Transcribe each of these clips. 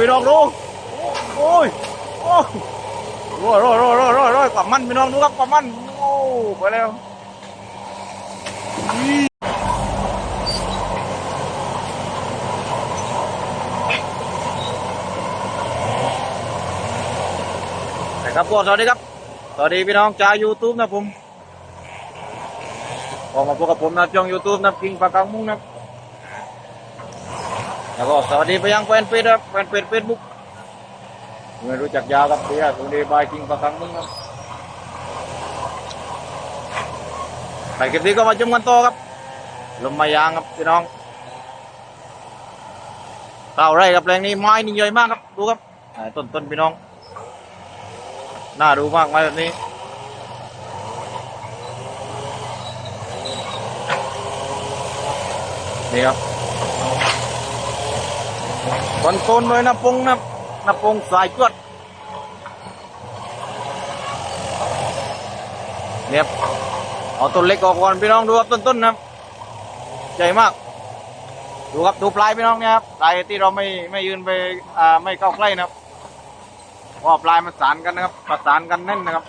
พี่น้องดูโอ้ยโอ้โอ้ยโอ้ยโอ้ยโอ้ยโอ้ยโอ้ยกว่ามันพี่น้องดูครับกว่ามันโอ้ไปแล้วนะครับพวกสวัสดีครับ สวัสดีพี่น้องจากยูทูบนะผมออกมาพบกับผมนะช่องยูทูบนะกิงปากกังมุ้งนะ แล้วก็สวัสดีไปยังแฟนเพจครับแฟนเพจเฟซบุ๊กไม่รู้จักยาครับเพื่อนสวัสดีบายกิงปากกังมุ้งครับไปคลิปนี้ก็มาชมกันต่อครับ ลมมายางครับพี่น้องข้าไร่กับแปลงนี้ไม้นี่ใหญ่มากครับดูครับต้นต้นพี่น้องน่าดูมากไม้แบบนี้นี่ครับ ต้นต้นเลยนะปงนะนะปงสายจวดเนี่ยเอาต้นเล็กออกก่อนพี่น้องดูครับต้นต้นนะใหญ่มาก ดูครับดูปลายพี่น้องเนี่ยครับปลายที่เราไม่ไม่ยืนไปอ่าไม่เข้าใกล้นะครับเพราะปลายมันสานกันนะครับประสานกันแน่นนะครับ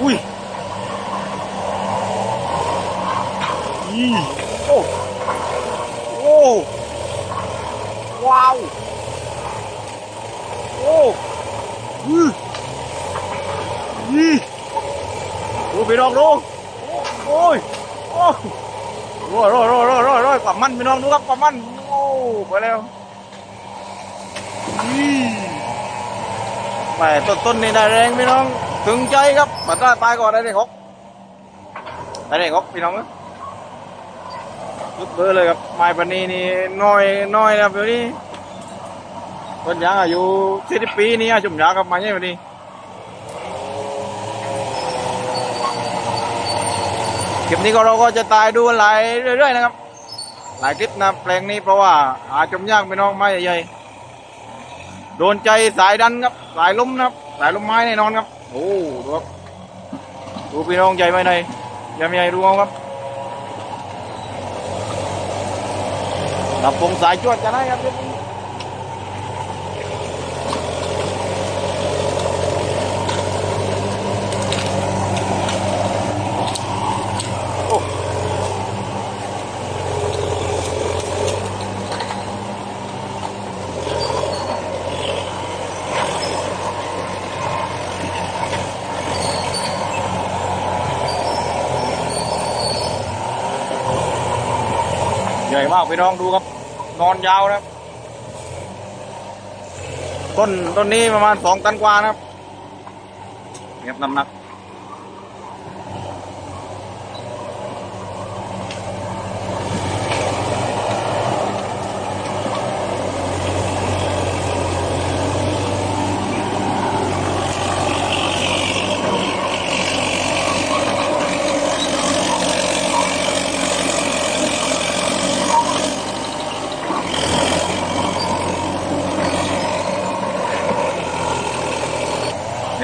อุ้ยอีโอ้ โอ้ ว้าว โอ้อืออีดูพี่น้องดูโอ้ย โอ้โร่อยร่อยร่อยร่อยร่อรอยกว่ามันพี่น้องดูครับกว่ามันโอ้ไปแล้วอีแหม่ต้นต้นนี่ได้แรงพี่น้อง ถึงใจครับมาตราตายก่อนได้เด็กหกได้เด็กหกพี่น้องลุกเบอร์เลยครับไม้ปนีนี่น้อยน้อยนะครับเดี๋ยวนี้ต้นยางอายุสิบปีนี่อาจุ่มยางกับไม้เนี่ยวัน คลิปนี้ก็เราก็จะตายดูหลายเรื่อยๆนะครับ หลายคลิปนะแปลงนี้เพราะว่าหาจมยางพี่น้องไม้ใหญ่ๆโดนใจสายดันครับ สายล้มนะครับ สายล้มไม้แน่นอนครับโอ้ดูครับดูพี่น้องใหญ่ไหมในใหญ่ไม่ใหญ่ดูเอาครับดับปงสายจวดจะได้ครับากพี่น้องดูครับ นอนยาวนะครับ ต้นต้นนี้ประมาณสองตันกว่านะครับเก็บน้ำหนัก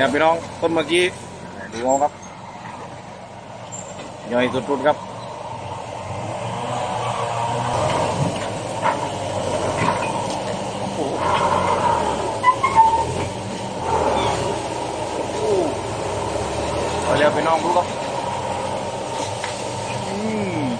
เนี่ยพี่น้องต้นเมื่อกี้ดูเอาครับย่อยสุดๆครับโอ้โหโอ้ไปเร็วพี่น้องดูครับอืม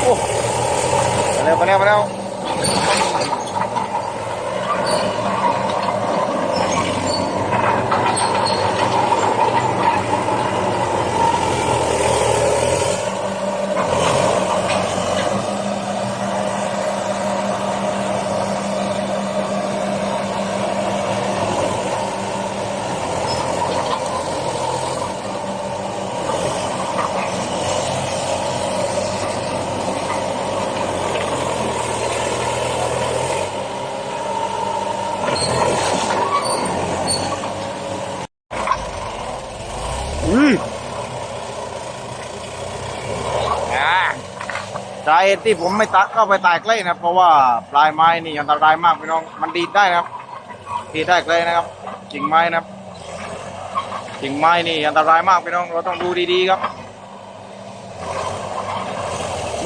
โอ้ไปเร็วไปเร็วไปเร็ว อุ้ยอ่าสาเห ตุที่ผมไม่ตัดเข้าไปตายใกล้นะเพราะว่าปลายไม้นี่อันตรายมากพี่น้องมันดีดได้นะครับดีดได้ใกล้นะครับกิ่งไม้นะครับกิ่งไม้นี่อันตรายมากพี่น้องเราต้องดูดีๆครับ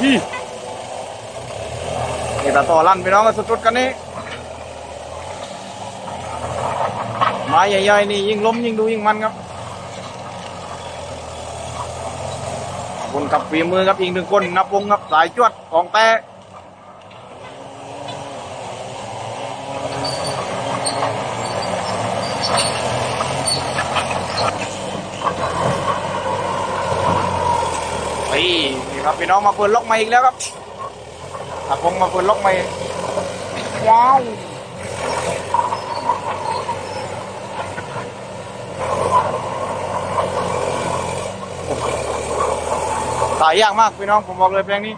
นี่นี่ตาต่อลั่นพี่น้องสุดๆกันนี่ไม้ใหญ่ๆนี่ยิ่งล้มยิ่งดูยิ่งมันครับ คนกับฝีมือครับอีกหนึ่งคนนับวงครับสายจวดของแต่นี่นี่ครับพี่น้องมาเปิดล็อกใหม่อีกแล้วครับนับวงมาเปิดล็อกใหม่ว้าวายยากมากพี่น้องผมบอกเลยเพลงนี้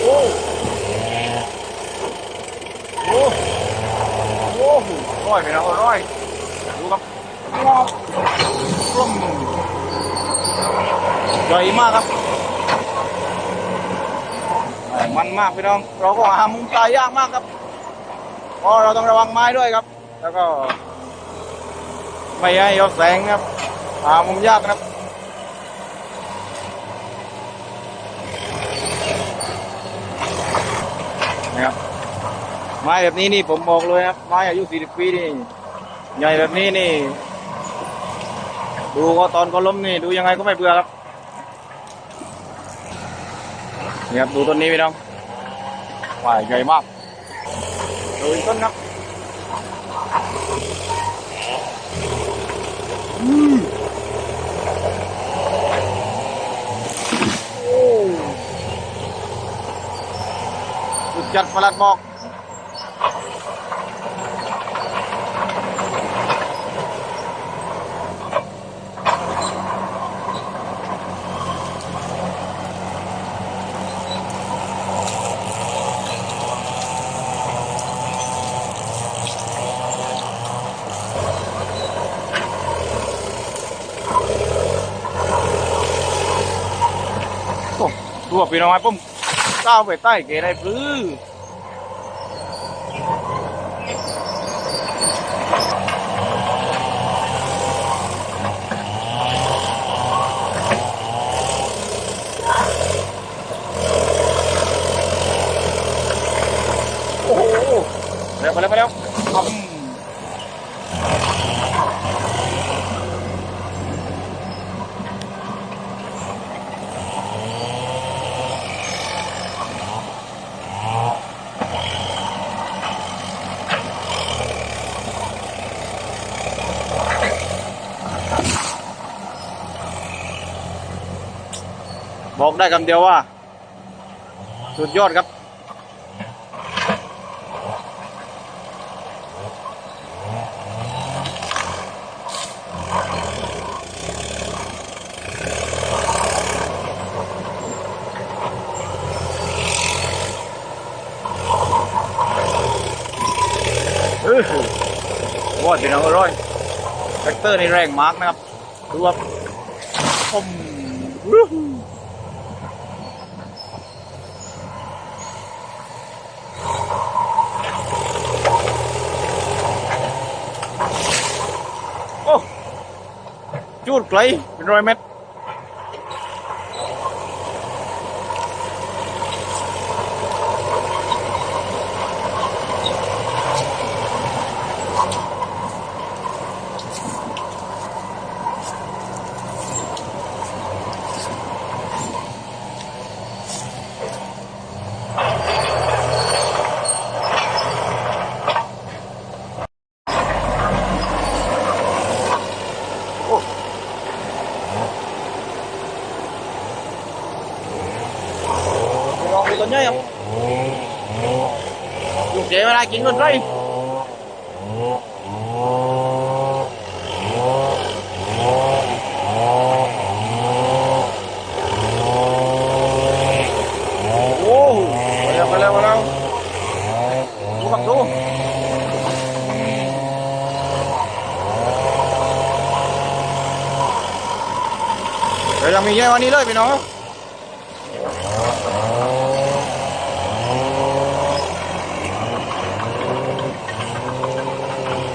โอ้โอ้โอ้โหร้อยไปแล้วร้อยดูครับว้าวกลมใหญ่มากครับแห มันมากพี่น้อง เราก็หามุมตายยากมากครับเพราะเราต้องระวังไม้ด้วยครับ แล้วก็ ไม่ให้ยกแสงครับหามุมยากนะครับนะครับไม้แบบนี้นี่ผมบอกเลยครับไม้อายุ 40 ปีนี่ใหญ่แบบนี้นี่ ดูก็ตอนก็ล้มนี่ ดูยังไงก็ไม่เบื่อครับ นี่ครับดูต้นนี้พี่น้องหวายใหญ่มากดูอีกต้นครับสุดจัดประหลัดบอก อ้ดูว่าพี่น้องไอ้ปุ้มก้าวไปใต้เกได้ปลื้อโอ้โหเร็วไปแล้วไปแล้วอืม บอกได้คำเดียวว่า สุดยอดครับเออว่าพี่น้องอร่อยแฟกเตอร์นี่แรงมากนะครับ ดูครับอมวู้ฮู้โอ้ จูดไกลเป็นร้อยเมตร โอ้ ไปลองดูต้นครับอยู่เก๋ไม่ได้ายกิ่งนไรโอ้โหไปแล้วไปแล้วไปแล้วดูครับดูเดี๋ยวยังมีเยอะกวันนี้เลยพี่น้อง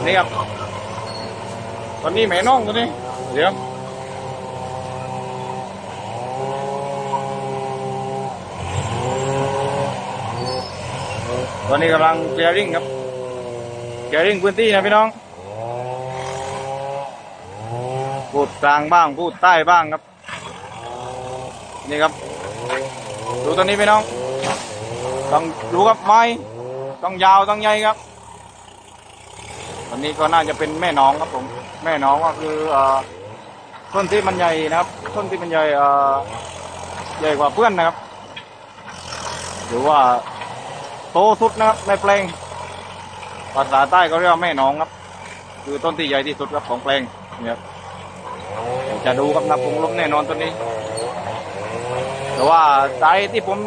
นี่ครับ ตอนนี้แม่น้องตัวนี้ เดี๋ยวตอนนี้กำลังเคลียร์ริงครับเคลียร์ริงพื้นที่นะพี่น้อง พูดกลางบ้างพูดใต้บ้างครับ นี่ครับ ดูตัวนี้พี่น้อง ต้องดูครับไม้ต้องยาวต้องใหญ่ครับันนี้ก็น่าจะเป็นแม่น้องครับผม แม่น้องก็คืออต้นที่มันใหญ่นะครับ ต้นที่มันใหญ่ใหญ่กว่าเพื่อนนะครับ หรือว่าโตสุดนะครับในแปลงภาษาใต้เขาเรียกว่าแม่น้องครับ คือต้นที่ใหญ่ที่สุดครับของแปลงเนี่ยครับจะดูครับนะผมล้มแน่นอนต้นนี้ แต่ว่าสาเหตุที่ผม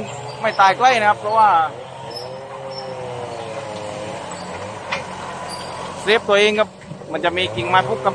ไม่ตายใกล้นะครับ เพราะว่า เซฟตัวเองครับ มันจะมีกิ่งไม้พุกครับ